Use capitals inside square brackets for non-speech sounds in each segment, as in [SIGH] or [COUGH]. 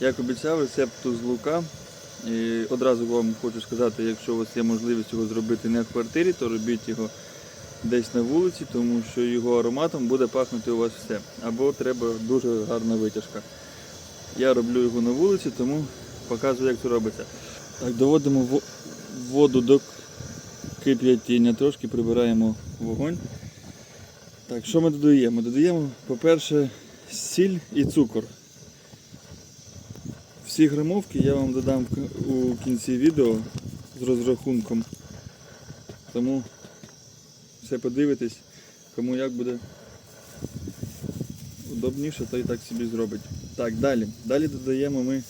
Як обіцяв, рецепт з лука. І одразу вам хочу сказати, якщо у вас є можливість його зробити не в квартирі, то робіть його десь на вулиці, тому що його ароматом буде пахнути у вас все. Або треба дуже гарна витяжка. Я роблю його на вулиці, тому показую, як це робиться. Так, доводимо во- воду до кип'ятіння, трошки прибираємо вогонь. Так, що ми додаємо? Додаємо, по-перше, сіль і цукор. Всі грамовки я вам додам у кінці відео з розрахунком. Тому все подивитесь, кому як буде удобніше, то і так собі зробить. Так, далі. Далі додаємо ми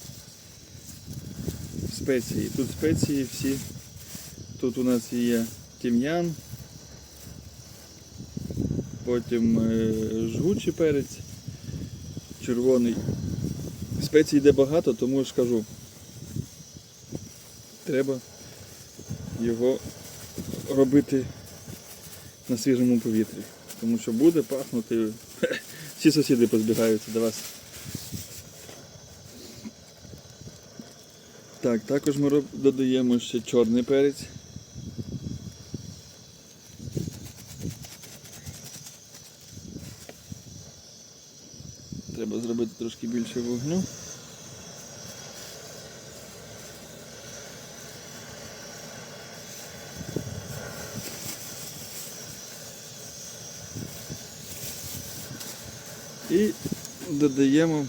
спеції. Тут спеції всі. Тут у нас є тім'ян, потім е, жгучий перець, червоний. Спецій йде багато, тому ж кажу, треба його робити на свіжому повітрі. Тому що буде пахнути. [LAUGHS] Всі сусіди позбігаються до вас. Так, також ми додаємо ще чорний перець. Треба зробити трошки більше вогню. І додаємо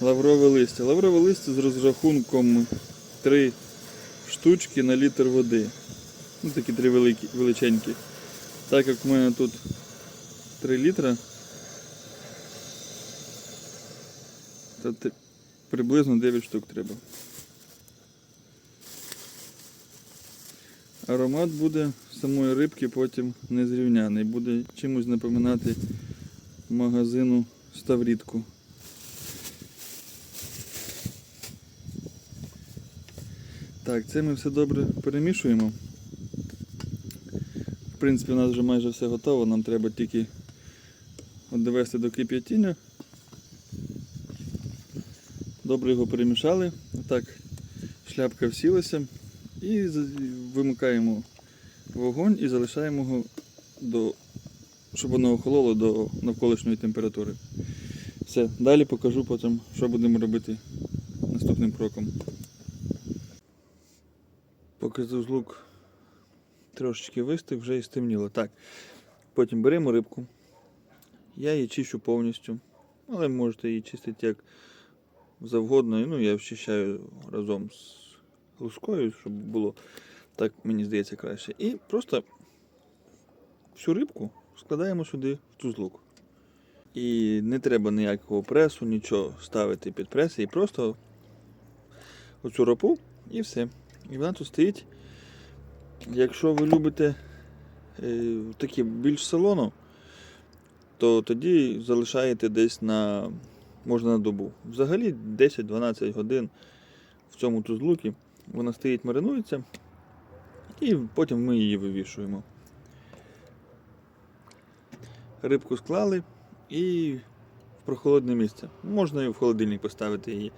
лаврове листя. Лаврове листя з розрахунком 3 штучки на літр води. Ну, такі три великі, величенькі. Так як в мене тут 3 літра, ти- приблизно 9 штук треба. Аромат буде самої рибки потім незрівняний. Буде чимось напоминати магазину Ставрідку. Так, це ми все добре перемішуємо. В принципі, у нас вже майже все готово, нам треба тільки довести до кип'ятіння. Добре його перемішали. Так, шляпка всілася. І вимикаємо вогонь і залишаємо його до, щоб воно охололо до навколишньої температури. Все, далі покажу потім, що будемо робити наступним кроком. Поки лук трошечки вистиг, вже і стемніло. Так. Потім беремо рибку. Я її чищу повністю. Але можете її чистити як завгодно. Ну, я вчищаю разом з лускою, щоб було так, мені здається, краще. І просто всю рибку складаємо сюди в тузлук. І не треба ніякого пресу, нічого ставити під прес, і просто оцю ропу і все. І вона тут стоїть. Якщо ви любите е, таке більш солоно, то тоді залишаєте десь на можна на добу. Взагалі 10-12 годин в цьому тузлукі. Вона стоїть, маринується, і потім ми її вивішуємо. Рибку склали і в прохолодне місце. Можна і в холодильник поставити її.